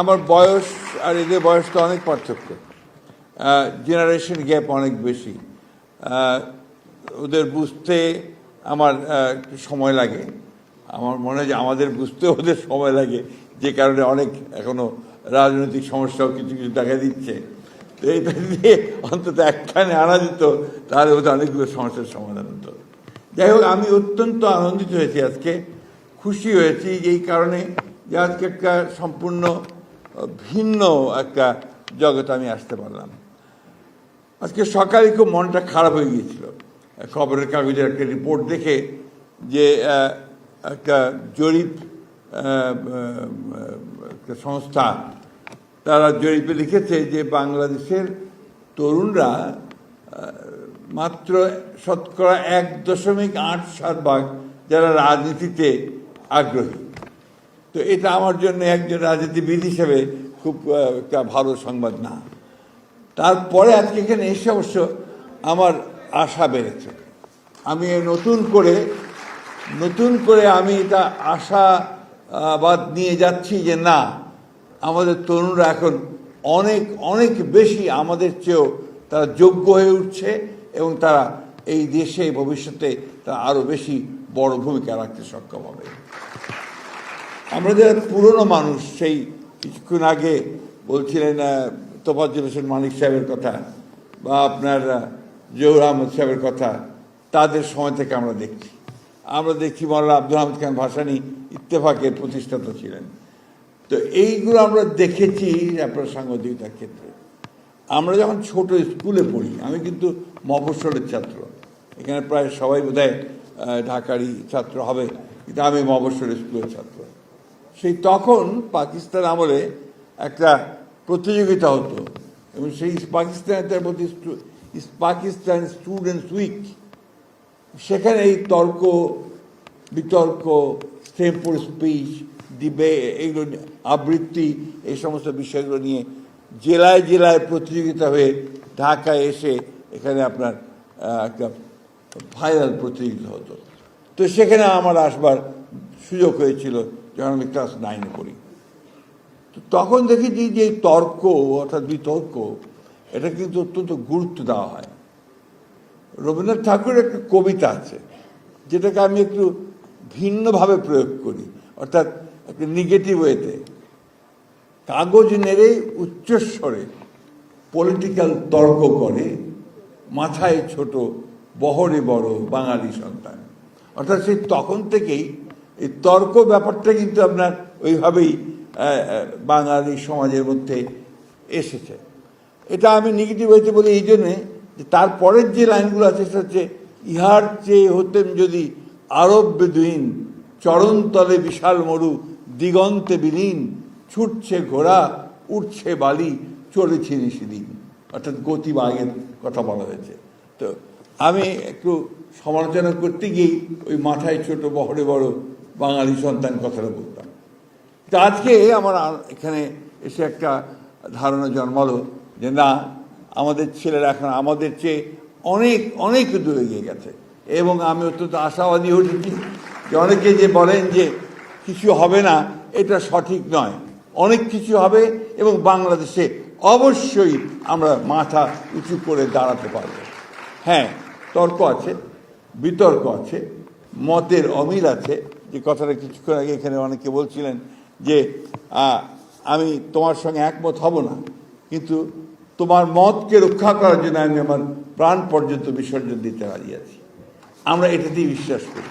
আমার বয়স আর এদের বয়স তো অনেক পার্থক্য। জেনারেশন গ্যাপ অনেক বেশি। ওদের বুঝতে আমার সময় লাগে। আমার মনে হয় যে আমাদের বুঝতে ওদের সময় লাগে, যে কারণে অনেক এখনও রাজনৈতিক সমস্যাও কিছু কিছু দেখা দিচ্ছে। তো এইটা দিয়ে অন্তত একখানে আনা যেত, তাহলে ওদের অনেকগুলো সমস্যার সমাধান হতো। যাই হোক, আমি অত্যন্ত আনন্দিত হয়েছি আজকে। খুশি হয়েছি এই কারণে যে আজকে একটা সম্পূর্ণ ভিন্ন একটা জগতে আমি আসতে পারলাম। আজকে সকালে খুব মনটা খারাপ হয়ে গিয়েছিল। খবরের কাগজের একটা রিপোর্ট দেখে যে একটা জরিপ একটা সংস্থা, তারা জরিপে লিখেছে যে বাংলাদেশের তরুণরা মাত্র শতকরা এক দশমিক আট সাত ভাগ যারা রাজনীতিতে আগ্রহী। তো এটা আমার জন্য একজন রাজনীতিবিদ হিসেবে খুব একটা ভালো সংবাদ না। তারপরে আজকে এখানে এসে অবশ্য আমার আশা বেড়েছে। আমি নতুন করে নতুন করে আমি এটা আশাবাদ নিয়ে যাচ্ছি যে না, আমাদের তরুণরা এখন অনেক অনেক বেশি আমাদের চেয়েও তারা যোগ্য হয়ে উঠছে এবং তারা এই দেশে ভবিষ্যতে তারা আরও বেশি বড় ভূমিকা রাখতে সক্ষম হবে। আমরা যারা পুরনো মানুষ, সেই কিছুক্ষণ আগে বলছিলেন তোফাজ্জল হোসেন মানিক সাহেবের কথা বা আপনার জহুর আহমদ সাহেবের কথা, তাদের সময় থেকে আমরা দেখছি। আমরা দেখছি মৌলানা আব্দুল আহমদ খান ভাসানী ইত্তেফাকের প্রতিষ্ঠাতা ছিলেন। তো এইগুলো আমরা দেখেছি আপনার সাংবাদিকতার ক্ষেত্রে। আমরা যখন ছোট স্কুলে পড়ি, আমি কিন্তু মফস্বলের ছাত্র। এখানে প্রায় সবাই বোধহয় ঢাকারই ছাত্র হবে, কিন্তু আমি মফস্বল স্কুলের ছাত্র। সেই তখন পাকিস্তান আমলে একটা প্রতিযোগিতা হতো এবং সেই পাকিস্তানের প্রতি পাকিস্তান স্টুডেন্টস উইক সেখানে এই তর্ক, বিতর্ক স্টেম্পোর স্পিচ ডিবে এইগুলো আবৃত্তি, এই সমস্ত বিষয়গুলো নিয়ে জেলায় জেলায় প্রতিযোগিতা হয়ে ঢাকায় এসে এখানে আপনার একটা ফাইনাল প্রতিযোগিতা হতো। তো সেখানে আমার আসবার সুযোগ হয়েছিল যখন আমি ক্লাস নাইনে পড়ি তখন দেখেছি যে এই তর্ক, অর্থাৎ বিতর্ক, এটা কিন্তু অত্যন্ত গুরুত্ব দেওয়া হয়। রবীন্দ্রনাথ ঠাকুরের একটা কবিতা আছে, যেটাকে আমি একটু ভিন্নভাবে প্রয়োগ করি, অর্থাৎ একটা নেগেটিভ ওয়েতে কাগজ নেড়ে উচ্চস্বরে পলিটিক্যাল তর্ক করে, মাথায় ছোট বহরে বড় বাঙালি সন্তান। অর্থাৎ সেই তখন থেকেই এই তর্ক ব্যাপারটা কিন্তু আপনার ওইভাবেই বাঙালি সমাজের মধ্যে এসেছে। এটা আমি নেগেটিভ হয়েছে বলি এই জন্যে যে তারপরের যে লাইনগুলো আছে সেটা হচ্ছে, ইহার চেয়ে হতেন যদি আরব বেদুইন চরণতলে বিশাল মরু, দিগন্তে বিলীন, ছুটছে ঘোড়া উঠছে বালি, চলেছে নিশিদিন। অর্থাৎ গতি বাঘের কথা বলা হয়েছে। তো আমি একটু সমালোচনা করতে গিয়েই ওই মাথায় ছোট বহরে বড় বাঙালি সন্তান কথাটা বলতাম। তো আজকে আমার এখানে এসে একটা ধারণা জন্মালো যে না, আমাদের ছেলেরা এখন আমাদের চেয়ে অনেক অনেক দূরে গিয়ে গেছে। এবং আমি অত্যন্ত আশাবাদী হয়েছি যে অনেকে যে বলেন যে কিছু হবে না, এটা সঠিক নয়। অনেক কিছু হবে এবং বাংলাদেশে অবশ্যই আমরা মাথা উঁচু করে দাঁড়াতে পারব। হ্যাঁ তর্ক আছে, বিতর্ক আছে, মতের অমিল আছে যে কথাটা কিছুক্ষণ আগে এখানে অনেকে বলছিলেন যে আমি তোমার সঙ্গে একমত হব না, কিন্তু তোমার মতকে রক্ষা করার জন্য আমি আমার প্রাণ পর্যন্ত বিসর্জন দিতে রাজি আছি। আমরা এটাতেই বিশ্বাস করি।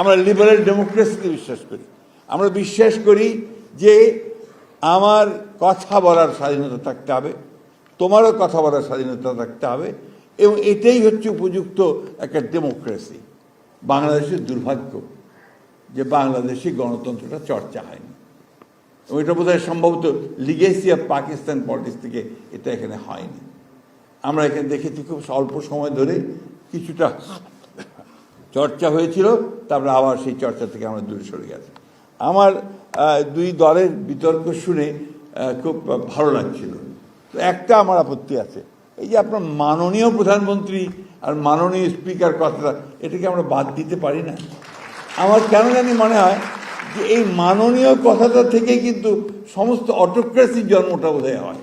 আমরা লিবারেল ডেমোক্রেসিতে বিশ্বাস করি। আমরা বিশ্বাস করি যে আমার কথা বলার স্বাধীনতা থাকতে হবে, তোমারও কথা বলার স্বাধীনতা থাকতে হবে, এবং এটাই হচ্ছে উপযুক্ত একটা ডেমোক্রেসি বাংলাদেশের দুর্ভাগ্য। যে বাংলাদেশি গণতন্ত্রটা চর্চা হয়নি। এবং এটা বোধ সম্ভবত লিগেসি অফ পাকিস্তান পলিটিক্স থেকে এটা এখানে হয়নি। আমরা এখানে দেখেছি খুব অল্প সময় ধরে কিছুটা চর্চা হয়েছিল, তারপরে আবার সেই চর্চা থেকে আমরা দূরে সরে গেছি। আমার দুই দলের বিতর্ক শুনে খুব ভালো লাগছিল। তো একটা আমার আপত্তি আছে, এই যে আপনার মাননীয় প্রধানমন্ত্রী আর মাননীয় স্পিকার কথাটা, এটাকে আমরা বাদ দিতে পারি না? আমার কেন জানি মনে হয় যে এই মাননীয় কথাটা থেকে কিন্তু সমস্ত অটোক্রেসির জন্মটা বোধহয় হয়।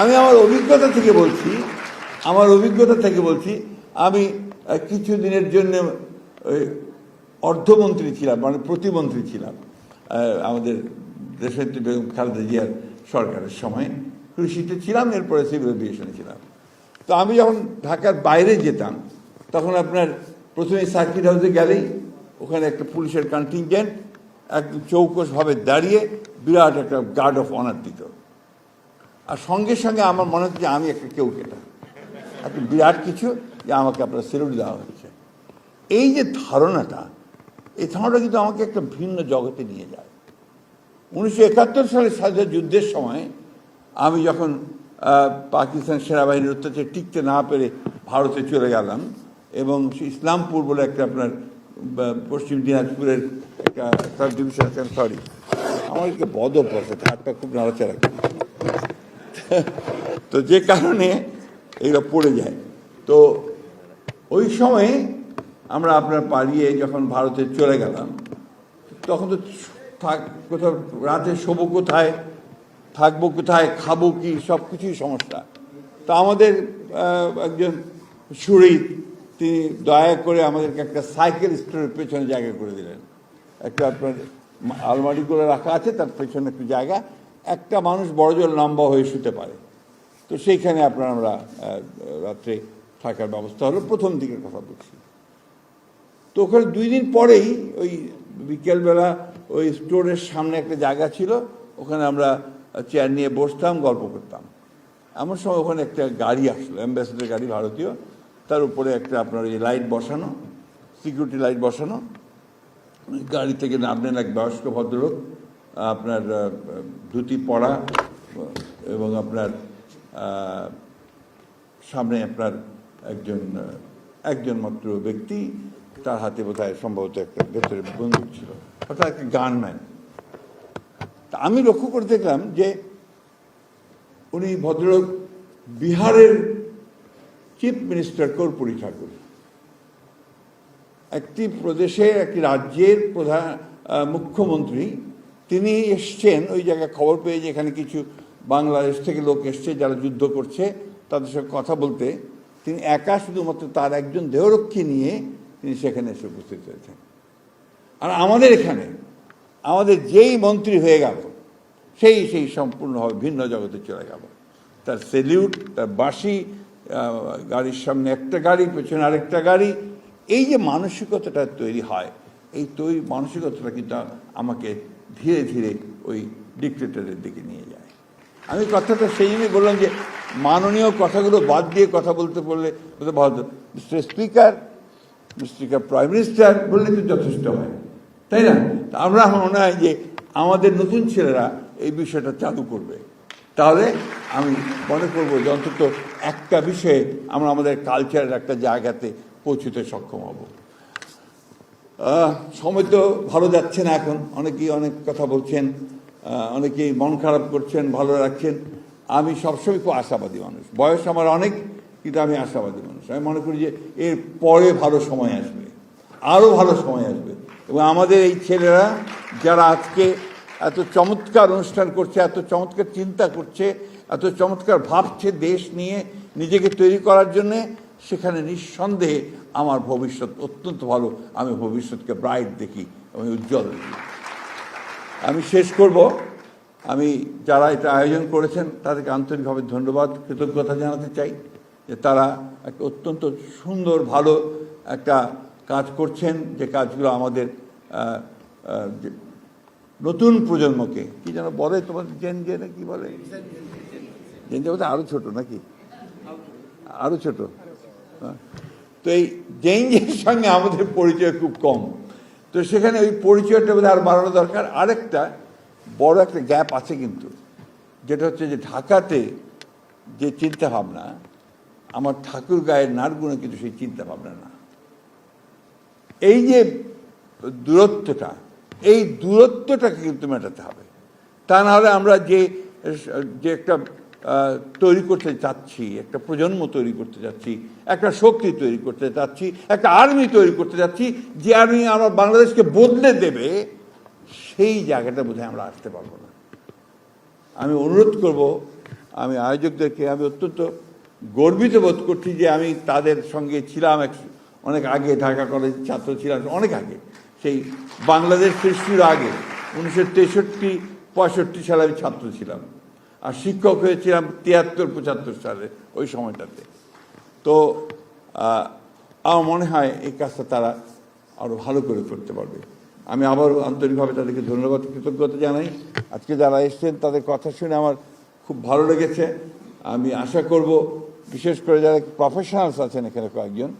আমি আমার অভিজ্ঞতা থেকে বলছি, আমার অভিজ্ঞতা থেকে বলছি, আমি কিছু দিনের জন্য ওই অর্ধমন্ত্রী ছিলাম মানে প্রতিমন্ত্রী ছিলাম আমাদের দেশের বেগম খালেদা জিয়ার সরকারের সময়। কৃষিতে ছিলাম, এরপরে সিভিল এভিয়েশনে ছিলাম। তো আমি যখন ঢাকার বাইরে যেতাম, তখন আপনার প্রথমে সার্কিট হাউসে গেলেই ওখানে একটা পুলিশের কন্টিনজেন্ট একদম চৌকসভাবে দাঁড়িয়ে বিরাট একটা গার্ড অফ অনার দিত। আর সঙ্গে সঙ্গে আমার মনে হচ্ছে যে আমি একটা কেউ কেটা একটা বিরাট কিছু যে আমাকে আপনার সেলুট দেওয়া হচ্ছে এই যে ধারণাটা, এই ধারণাটা কিন্তু আমাকে একটা ভিন্ন জগতে নিয়ে যায়। উনিশশো একাত্তর সালের স্বাধীনতা যুদ্ধের সময় আমি যখন পাকিস্তান সেনাবাহিনীর অত্যাচারে টিকতে না পেরে ভারতে চলে গেলাম এবং ইসলামপুর বলে একটা আপনার পশ্চিম দিনাজপুরের একটা সাব ডিভিশন সরি আমার একটা বদ অভ্যাস হাতটা খুব নাড়াচাড়া তো যে কারণে এগুলো পড়ে যায়। তো ওই সময়ে আমরা আপনার পালিয়ে যখন ভারতে চলে গেলাম, তখন তো থাক, কোথাও রাতে শোবো কোথায়, থাকব কোথায়, খাব কি সব কিছুই সমস্যা। তো আমাদের একজন সুরিত তিনি দয়া করে আমাদেরকে একটা সাইকেল স্টোরের পেছনে জায়গা করে দিলেন। একটা আপনার আলমারি করে রাখা আছে, তার পেছনে একটু জায়গা। একটা মানুষ বড়জোর লম্বা হয়ে শুতে পারে। তো সেইখানে আপনার আমরা রাত্রে থাকার ব্যবস্থা হলো। প্রথম দিকের কথা বলছি। তো ওখানে দুই দিন পরেই ওই বিকেলবেলা ওই স্টোরের সামনে একটা জায়গা ছিল। ওখানে আমরা চেয়ার নিয়ে বসতাম, গল্প করতাম। এমন সময় ওখানে একটা গাড়ি আসলো, অ্যাম্বাসেডার গাড়ি ভারতীয়। তার উপরে একটা আপনার এই লাইট বসানো সিকিউরিটি লাইট বসানো। গাড়ি থেকে নামলেন এক বয়স্ক ভদ্রলোক, আপনার ধুতি পরা এবং আপনার সামনে আপনার একজন একজন মাত্র ব্যক্তি, তার হাতে বোধ সম্ভবত একটা ভেতরে বন্দুক ছিল, অর্থাৎ একটা গানম্যান। তা আমি লক্ষ্য করে দেখলাম যে উনি ভদ্রলোক বিহারের চিফ মিনিস্টার কর্পূরী ঠাকুর একটি প্রদেশের একটি রাজ্যের প্রধান মুখ্যমন্ত্রী তিনি এসছেন ওই জায়গায় খবর পেয়ে যে এখানে কিছু বাংলাদেশ থেকে লোক এসছে যারা যুদ্ধ করছে তাদের সঙ্গে কথা বলতে তিনি একা শুধুমাত্র তার একজন দেহরক্ষী নিয়ে তিনি সেখানে এসে উপস্থিত হয়েছেন। আর আমাদের এখানে আমাদের যেই মন্ত্রী হয়ে গেল সেই সেই সম্পূর্ণভাবে ভিন্ন জগতে চলে গেল। তার সেলিউট তার আহ, গাড়ির সামনে একটা গাড়ি, পেছনে আরেকটা গাড়ি। এই যে মানসিকতাটা তৈরি হয়, এই তৈরি মানসিকতাটা কিন্তু আমাকে ধীরে ধীরে ওই ডিক্টেটরের দিকে নিয়ে যায়। আমি কথাটা সেই জন্যই বললাম যে, মাননীয় কথাগুলো বাদ দিয়ে কথা বলতে বললে ভালো mister speaker, mister prime minister বললে তো যথেষ্ট হয়। তাই না? আমার মনে হয় যে আমাদের নতুন ছেলেরা এই বিষয়টা চালু করবে। তাহলে আমি মনে করব যে অন্তত একটা বিষয়ে আমরা আমাদের কালচারের একটা জায়গাতে পৌঁছতে সক্ষম হব। সময় তো ভালো যাচ্ছে না এখন। অনেকেই অনেক কথা বলছেন অনেকেই মন খারাপ করছেন, ভালো রাখছেন আমি সবসময় খুব আশাবাদী মানুষ। বয়স আমার অনেক, কিন্তু আমি আশাবাদী মানুষ। আমি মনে করি যে এর পরে ভালো সময় আসবে। আরও ভালো সময় আসবে। এবং আমাদের এই ছেলেরা যারা আজকে এত চমৎকার অনুষ্ঠান করছে, এত চমৎকার চিন্তা করছে, এত চমৎকার ভাবছে দেশ নিয়ে, নিজেকে তৈরি করার জন্যে, সেখানে নিঃসন্দেহে আমার ভবিষ্যৎ অত্যন্ত ভালো। আমি ভবিষ্যৎকে ব্রাইট দেখি, আমি উজ্জ্বল দেখি। আমি শেষ করব। আমি যারা এটা আয়োজন করেছেন, তাদেরকে আন্তরিকভাবে ধন্যবাদ, কৃতজ্ঞতা জানাতে চাই যে তারা একটা অত্যন্ত সুন্দর, ভালো একটা কাজ করছেন, যে কাজগুলো আমাদের নতুন প্রজন্মকে। কি যেন বলে তোমার জেন জেনে কি বলে? জেন জে বলতে আরও ছোট নাকি? আরও ছোট। হ্যাঁ। তো এই জেঞ্জের সঙ্গে আমাদের পরিচয় খুব কম। তো সেখানে ওই পরিচয়টা বোধহয় আর বাড়ানো দরকার। আরেকটা বড় একটা গ্যাপ আছে কিন্তু। যেটা হচ্ছে যে ঢাকাতে যে চিন্তা ভাবনা আমার ঠাকুর গায়ের নাটগুলো কিন্তু সেই চিন্তা ভাবনা না। এই যে দূরত্বটা এই দূরত্বটাকে কিন্তু মেটাতে হবে। তা না হলে আমরা যে যে একটা তৈরি করতে চাচ্ছি, একটা প্রজন্ম তৈরি করতে চাচ্ছি, একটা শক্তি তৈরি করতে চাচ্ছি, একটা আর্মি তৈরি করতে চাচ্ছি, যে আর্মি আমার বাংলাদেশকে বদলে দেবে, সেই জায়গাটা বোধহয় আমরা আসতে পারব না। আমি অনুরোধ করব, আমি আয়োজকদেরকে, আমি অত্যন্ত গর্বিত বোধ করছি যে আমি তাদের সঙ্গে ছিলাম, এক অনেক আগে ঢাকা কলেজ ছাত্র ছিলাম, অনেক আগে। সেই বাংলাদেশ সৃষ্টির আগে উনিশশো তেষট্টি, পঁয়ষট্টি সালে আমি ছাত্র ছিলাম। আর শিক্ষক হয়েছিলাম তিয়াত্তর, পঁচাত্তর সালে, ওই সময়টাতে। তো আমার মনে হয় এই কাজটা তারা আরও ভালো করে করতে পারবে। আমি আবারও আন্তরিকভাবে তাদেরকে ধন্যবাদ, কৃতজ্ঞতা জানাই। আজকে যারা এসছেন, তাদের কথা শুনে আমার খুব ভালো লেগেছে। আমি আশা করব, বিশেষ করে যারা প্রফেশনালস আছেন এখানে কয়েকজন,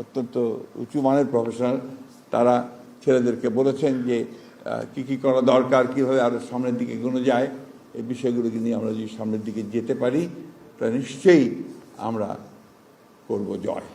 অত্যন্ত উঁচু মানের প্রফেশনাল তারা ছেলেদেরকে বলেছেন যে কি কি করা দরকার, কীভাবে আরও সামনের দিকে এগোনো যায়, এই বিষয়গুলোকে নিয়ে আমরা যদি সামনের দিকে যেতে পারি তা নিশ্চয়ই আমরা করব জয়।